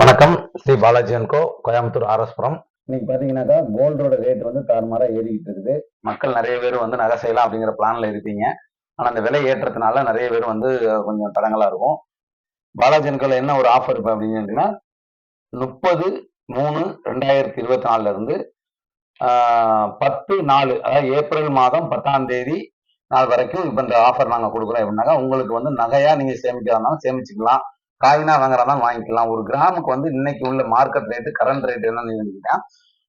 வணக்கம் Shri Balaji and co co Coimbatore RS Puram இன்னைக்கு பாத்தீங்கன்னாக்கா கோல்டோட ரேட் வந்து தாறுமாறா ஏறிக்கிட்டு இருக்குது. மக்கள் நிறைய பேர் வந்து நகை செய்யலாம் அப்படிங்கிற பிளான்ல இருக்கீங்க. ஆனா அந்த விலை ஏற்றத்தினால நிறைய பேர் வந்து கொஞ்சம் தடங்களா இருக்கும். பாலாஜி அன்கோல என்ன ஒரு ஆஃபர் இப்போ அப்படின்னு கேட்டீங்கன்னா முப்பது மூணு ரெண்டாயிரத்தி இருபத்தி நாலுல இருந்து பத்து நாலு அதாவது ஏப்ரல் மாதம் பத்தாம் தேதி நாள் வரைக்கும் இப்போ இந்த ஆஃபர் நாங்கள் கொடுக்குறோம். எப்படின்னாக்கா உங்களுக்கு வந்து நகையா நீங்க சேமிக்கிறதுனாலும் சேமிச்சுக்கலாம். காயினா வாங்குறதாலும் வாங்கிக்கலாம். ஒரு கிராமுக்கு வந்து இன்னைக்கு உள்ள மார்க்கெட் ரேட்டு கரண்ட் ரேட் என்னன்னு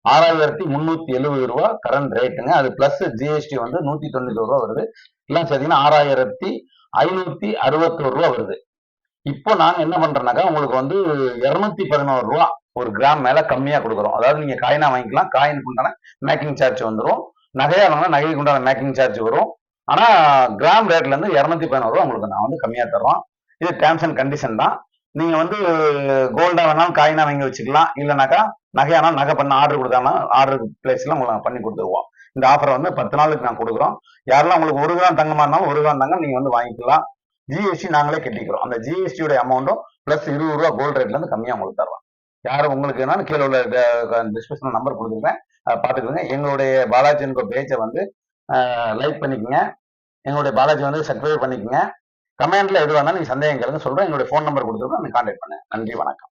ஆறாயிரத்தி முந்நூத்தி எழுபது ரூபா கரண்ட் ரேட்டுங்க அது பிளஸ் ஜிஎஸ்டி வந்து நூத்தி தொண்ணூத்தி ரூபா வருது. எல்லாம் சேர்த்தீங்கன்னா ஆறாயிரத்தி ஐநூத்தி அறுபத்தோரு ரூபா வருது. இப்போ நாங்க என்ன பண்றோம்னாக்கா உங்களுக்கு வந்து இருநூத்தி பதினோரு ரூபா ஒரு கிராம் மேல கம்மியா கொடுக்குறோம். அதாவது நீங்க காயினா வாங்கிக்கலாம். காயினுக்கு உண்டான மேக்கிங் சார்ஜ் வந்துடும் நகையா வாங்கினா நகைக்கு உண்டான மேக்கிங் சார்ஜ் வரும். ஆனா கிராம் ரேட்ல இருந்து இருநூத்தி பதினோரு ரூபா உங்களுக்கு நான் வந்து கம்மியா தர்றோம். இது டேர்ம்ஸ் அண்ட் கண்டிஷன் தான். நீங்க வந்து கோல்டா வேணாலும் காயினா வாங்கி வச்சுக்கலாம். இல்லைனாக்கா நகையானா நகை பண்ண ஆர்டர் கொடுத்தாலும் ஆர்டர் பிளேஸ்ல உங்களுக்கு பண்ணி கொடுத்துருவோம். இந்த ஆஃபரை வந்து பத்து நாளுக்கு நான் கொடுக்குறோம். யாரெல்லாம் உங்களுக்கு ஒரு கிராம் தங்கமா இருந்தாலும் ஒரு கிராம் தங்கம் நீங்க வந்து வாங்கிக்கலாம். ஜிஎஸ்டி நாங்களே கட்டிக்கிறோம். அந்த ஜிஎஸ்டியோட அமௌண்ட்டும் பிளஸ் இருபது ரூபா கோல்டு ரேட்ல இருந்து கம்மியா உங்களுக்கு தருவோம். யாரும் உங்களுக்கு என்னன்னு கீழே உள்ள டிஸ்கிரிப்ஷன் நம்பர் கொடுத்துருக்கேன். அதை பார்த்துக்கோங்க. எங்களுடைய பாலாஜி பேஜை வந்து லைக் பண்ணிக்கோங்க. எங்களுடைய பாலாஜி வந்து சப்ஸ்கிரைப் பண்ணிக்கோங்க. கமெண்ட்ல எது வேணாலும் நீங்க சந்தேகம் கேளுங்க சொல்றேன். எங்களுடைய ஃபோன் நம்பர் கொடுத்துருக்கோம். நீங்க கான்டாக்ட் பண்ணு. நன்றி வணக்கம்.